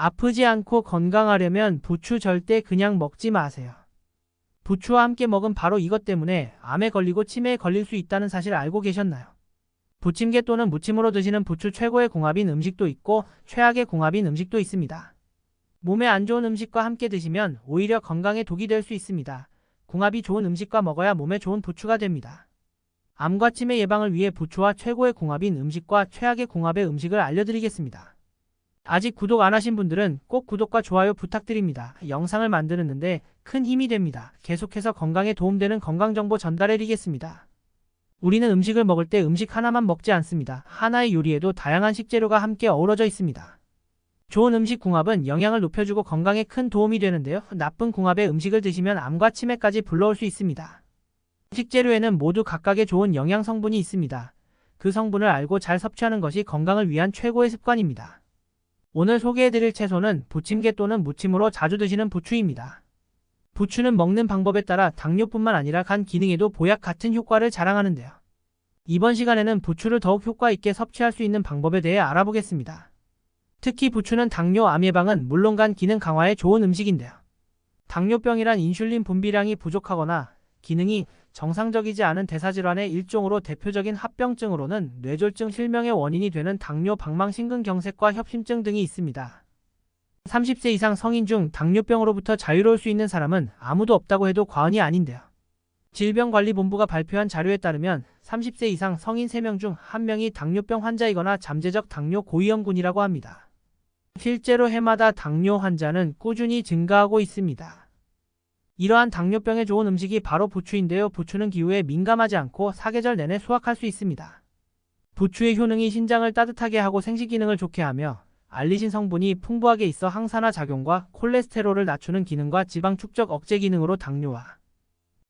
아프지 않고 건강하려면 부추 절대 그냥 먹지 마세요. 부추와 함께 먹은 바로 이것 때문에 암에 걸리고 치매에 걸릴 수 있다는 사실 알고 계셨나요? 부침개 또는 무침으로 드시는 부추 최고의 궁합인 음식도 있고 최악의 궁합인 음식도 있습니다. 몸에 안 좋은 음식과 함께 드시면 오히려 건강에 독이 될 수 있습니다. 궁합이 좋은 음식과 먹어야 몸에 좋은 부추가 됩니다. 암과 치매 예방을 위해 부추와 최고의 궁합인 음식과 최악의 궁합의 음식을 알려드리겠습니다. 아직 구독 안 하신 분들은 꼭 구독과 좋아요 부탁드립니다. 영상을 만드는데 큰 힘이 됩니다. 계속해서 건강에 도움되는 건강정보 전달해드리겠습니다. 우리는 음식을 먹을 때 음식 하나만 먹지 않습니다. 하나의 요리에도 다양한 식재료가 함께 어우러져 있습니다. 좋은 음식 궁합은 영양을 높여주고 건강에 큰 도움이 되는데요. 나쁜 궁합의 음식을 드시면 암과 치매까지 불러올 수 있습니다. 식재료에는 모두 각각의 좋은 영양 성분이 있습니다. 그 성분을 알고 잘 섭취하는 것이 건강을 위한 최고의 습관입니다. 오늘 소개해드릴 채소는 부침개 또는 무침으로 자주 드시는 부추입니다. 부추는 먹는 방법에 따라 당뇨뿐만 아니라 간 기능에도 보약 같은 효과를 자랑하는데요. 이번 시간에는 부추를 더욱 효과 있게 섭취할 수 있는 방법에 대해 알아보겠습니다. 특히 부추는 당뇨, 암 예방은 물론 간 기능 강화에 좋은 음식인데요. 당뇨병이란 인슐린 분비량이 부족하거나 기능이 정상적이지 않은 대사질환의 일종으로 대표적인 합병증으로는 뇌졸중 실명의 원인이 되는 당뇨 방망신근경색과 협심증 등이 있습니다. 30세 이상 성인 중 당뇨병으로부터 자유로울 수 있는 사람은 아무도 없다고 해도 과언이 아닌데요. 질병관리본부가 발표한 자료에 따르면 30세 이상 성인 3명 중 1명이 당뇨병 환자이거나 잠재적 당뇨 고위험군이라고 합니다. 실제로 해마다 당뇨 환자는 꾸준히 증가하고 있습니다. 이러한 당뇨병에 좋은 음식이 바로 부추인데요. 부추는 기후에 민감하지 않고 사계절 내내 수확할 수 있습니다. 부추의 효능이 신장을 따뜻하게 하고 생식 기능을 좋게 하며 알리신 성분이 풍부하게 있어 항산화 작용과 콜레스테롤을 낮추는 기능과 지방 축적 억제 기능으로 당뇨와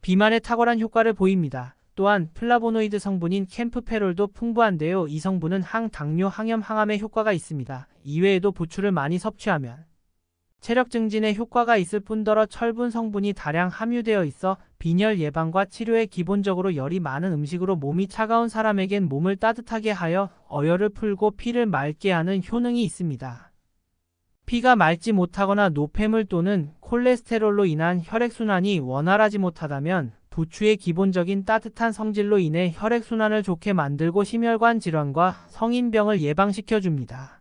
비만에 탁월한 효과를 보입니다. 또한 플라보노이드 성분인 캠프페롤도 풍부한데요. 이 성분은 항당뇨, 항염, 항암에 효과가 있습니다. 이외에도 부추를 많이 섭취하면 체력 증진에 효과가 있을 뿐더러 철분 성분이 다량 함유되어 있어 빈혈 예방과 치료에 기본적으로 열이 많은 음식으로 몸이 차가운 사람에겐 몸을 따뜻하게 하여 어혈을 풀고 피를 맑게 하는 효능이 있습니다. 피가 맑지 못하거나 노폐물 또는 콜레스테롤로 인한 혈액순환이 원활하지 못하다면 부추의 기본적인 따뜻한 성질로 인해 혈액순환을 좋게 만들고 심혈관 질환과 성인병을 예방시켜 줍니다.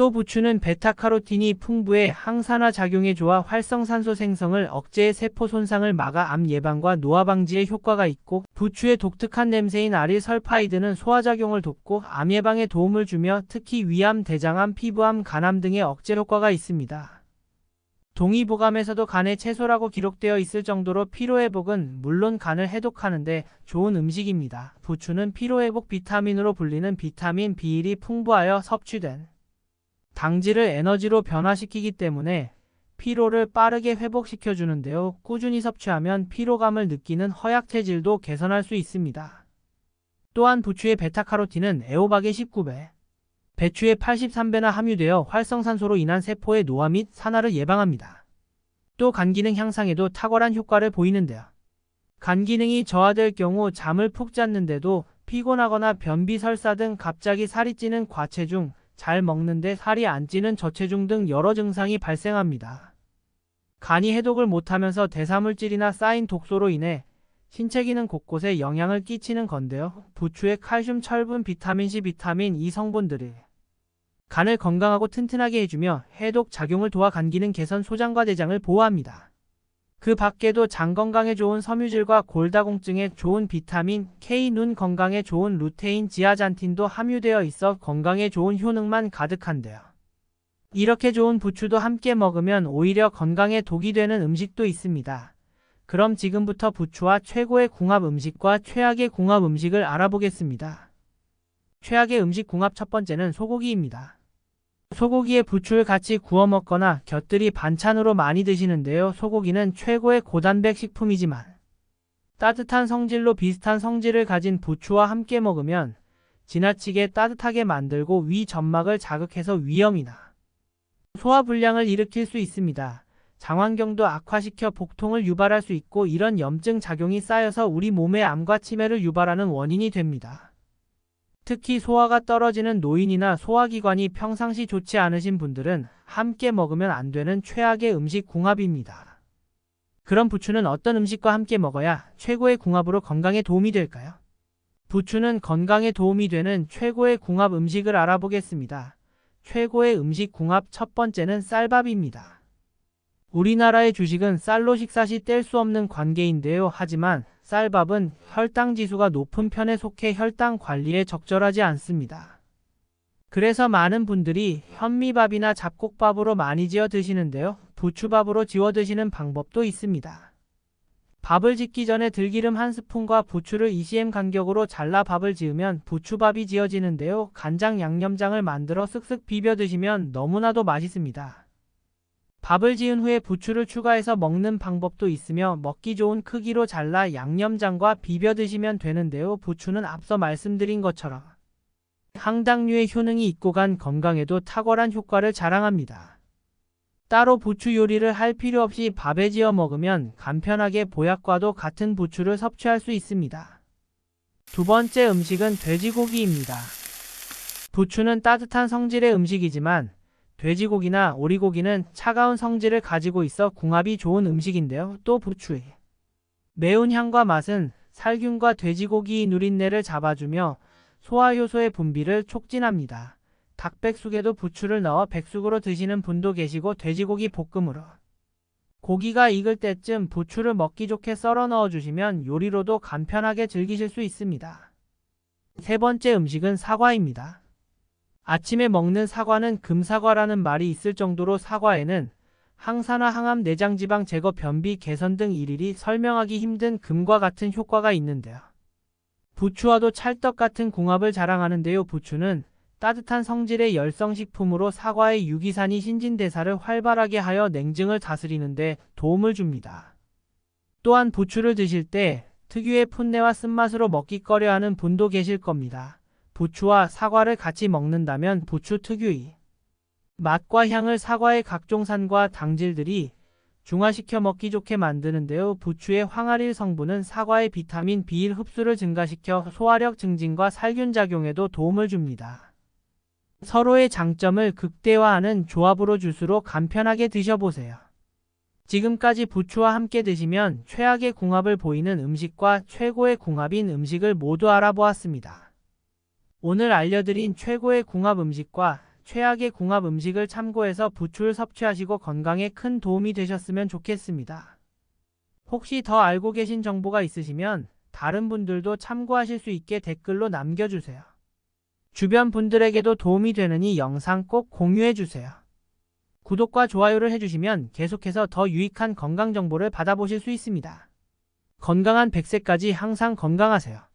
또 부추는 베타카로틴이 풍부해 항산화 작용에 좋아 활성산소 생성을 억제해 세포 손상을 막아 암 예방과 노화 방지에 효과가 있고 부추의 독특한 냄새인 아릴설파이드는 소화작용을 돕고 암 예방에 도움을 주며 특히 위암, 대장암, 피부암, 간암 등의 억제 효과가 있습니다. 동의보감에서도 간의 채소라고 기록되어 있을 정도로 피로회복은 물론 간을 해독하는데 좋은 음식입니다. 부추는 피로회복 비타민으로 불리는 비타민 B1이 풍부하여 섭취된 당질을 에너지로 변화시키기 때문에 피로를 빠르게 회복시켜 주는데요. 꾸준히 섭취하면 피로감을 느끼는 허약 체질도 개선할 수 있습니다. 또한 부추의 베타카로틴은 애호박의 19배, 배추의 83배나 함유되어 활성산소로 인한 세포의 노화 및 산화를 예방합니다. 또 간 기능 향상에도 탁월한 효과를 보이는데요. 간 기능이 저하될 경우 잠을 푹 잤는데도 피곤하거나 변비 설사 등 갑자기 살이 찌는 과체중, 잘 먹는데 살이 안 찌는 저체중 등 여러 증상이 발생합니다. 간이 해독을 못하면서 대사물질이나 쌓인 독소로 인해 신체 기능 곳곳에 영향을 끼치는 건데요. 부추의 칼슘, 철분, 비타민C, 비타민 E 성분들이 간을 건강하고 튼튼하게 해주며 해독 작용을 도와 간 기능 개선 소장과 대장을 보호합니다. 그 밖에도 장 건강에 좋은 섬유질과 골다공증에 좋은 비타민 K, 눈 건강에 좋은 루테인, 지아잔틴도 함유되어 있어 건강에 좋은 효능만 가득한데요. 이렇게 좋은 부추도 함께 먹으면 오히려 건강에 독이 되는 음식도 있습니다. 그럼 지금부터 부추와 최고의 궁합 음식과 최악의 궁합 음식을 알아보겠습니다. 최악의 음식 궁합 첫 번째는 소고기입니다. 소고기에 부추를 같이 구워 먹거나 곁들이 반찬으로 많이 드시는데요. 소고기는 최고의 고단백 식품이지만 따뜻한 성질로 비슷한 성질을 가진 부추와 함께 먹으면 지나치게 따뜻하게 만들고 위 점막을 자극해서 위염이나 소화불량을 일으킬 수 있습니다. 장환경도 악화시켜 복통을 유발할 수 있고 이런 염증 작용이 쌓여서 우리 몸의 암과 치매를 유발하는 원인이 됩니다. 특히 소화가 떨어지는 노인이나 소화기관이 평상시 좋지 않으신 분들은 함께 먹으면 안 되는 최악의 음식 궁합입니다. 그럼 부추는 어떤 음식과 함께 먹어야 최고의 궁합으로 건강에 도움이 될까요? 부추는 건강에 도움이 되는 최고의 궁합 음식을 알아보겠습니다. 최고의 음식 궁합 첫 번째는 쌀밥입니다. 우리나라의 주식은 쌀로 식사 시 뗄 수 없는 관계인데요. 하지만 쌀밥은 혈당 지수가 높은 편에 속해 혈당 관리에 적절하지 않습니다. 그래서 많은 분들이 현미밥이나 잡곡밥으로 많이 지어 드시는데요. 부추밥으로 지워 드시는 방법도 있습니다. 밥을 짓기 전에 들기름 한 스푼과 부추를 2cm 간격으로 잘라 밥을 지으면 부추밥이 지어지는데요. 간장 양념장을 만들어 쓱쓱 비벼 드시면 너무나도 맛있습니다. 밥을 지은 후에 부추를 추가해서 먹는 방법도 있으며 먹기 좋은 크기로 잘라 양념장과 비벼 드시면 되는데요. 부추는 앞서 말씀드린 것처럼 항당류의 효능이 있고 간 건강에도 탁월한 효과를 자랑합니다. 따로 부추 요리를 할 필요 없이 밥에 지어 먹으면 간편하게 보약과도 같은 부추를 섭취할 수 있습니다. 두 번째 음식은 돼지고기입니다. 부추는 따뜻한 성질의 음식이지만 돼지고기나 오리고기는 차가운 성질을 가지고 있어 궁합이 좋은 음식인데요. 또 부추의 매운 향과 맛은 살균과 돼지고기의 누린내를 잡아주며 소화효소의 분비를 촉진합니다. 닭백숙에도 부추를 넣어 백숙으로 드시는 분도 계시고 돼지고기 볶음으로 고기가 익을 때쯤 부추를 먹기 좋게 썰어 넣어 주시면 요리로도 간편하게 즐기실 수 있습니다. 세 번째 음식은 사과입니다. 아침에 먹는 사과는 금사과라는 말이 있을 정도로 사과에는 항산화 항암 내장지방 제거 변비 개선 등 일일이 설명하기 힘든 금과 같은 효과가 있는데요. 부추와도 찰떡 같은 궁합을 자랑하는데요. 부추는 따뜻한 성질의 열성식품으로 사과의 유기산이 신진대사를 활발하게 하여 냉증을 다스리는데 도움을 줍니다. 또한 부추를 드실 때 특유의 풋내와 쓴맛으로 먹기 꺼려하는 분도 계실 겁니다. 부추와 사과를 같이 먹는다면 부추 특유의 맛과 향을 사과의 각종 산과 당질들이 중화시켜 먹기 좋게 만드는데요. 부추의 황아릴 성분은 사과의 비타민 B1 흡수를 증가시켜 소화력 증진과 살균 작용에도 도움을 줍니다. 서로의 장점을 극대화하는 조합으로 주스로 간편하게 드셔보세요. 지금까지 부추와 함께 드시면 최악의 궁합을 보이는 음식과 최고의 궁합인 음식을 모두 알아보았습니다. 오늘 알려드린 최고의 궁합 음식과 최악의 궁합 음식을 참고해서 부추를 섭취하시고 건강에 큰 도움이 되셨으면 좋겠습니다. 혹시 더 알고 계신 정보가 있으시면 다른 분들도 참고하실 수 있게 댓글로 남겨주세요. 주변 분들에게도 도움이 이 영상 꼭 공유해주세요. 구독과 좋아요를 해주시면 계속해서 더 유익한 건강 정보를 받아보실 수 있습니다. 건강한 100세까지 항상 건강하세요.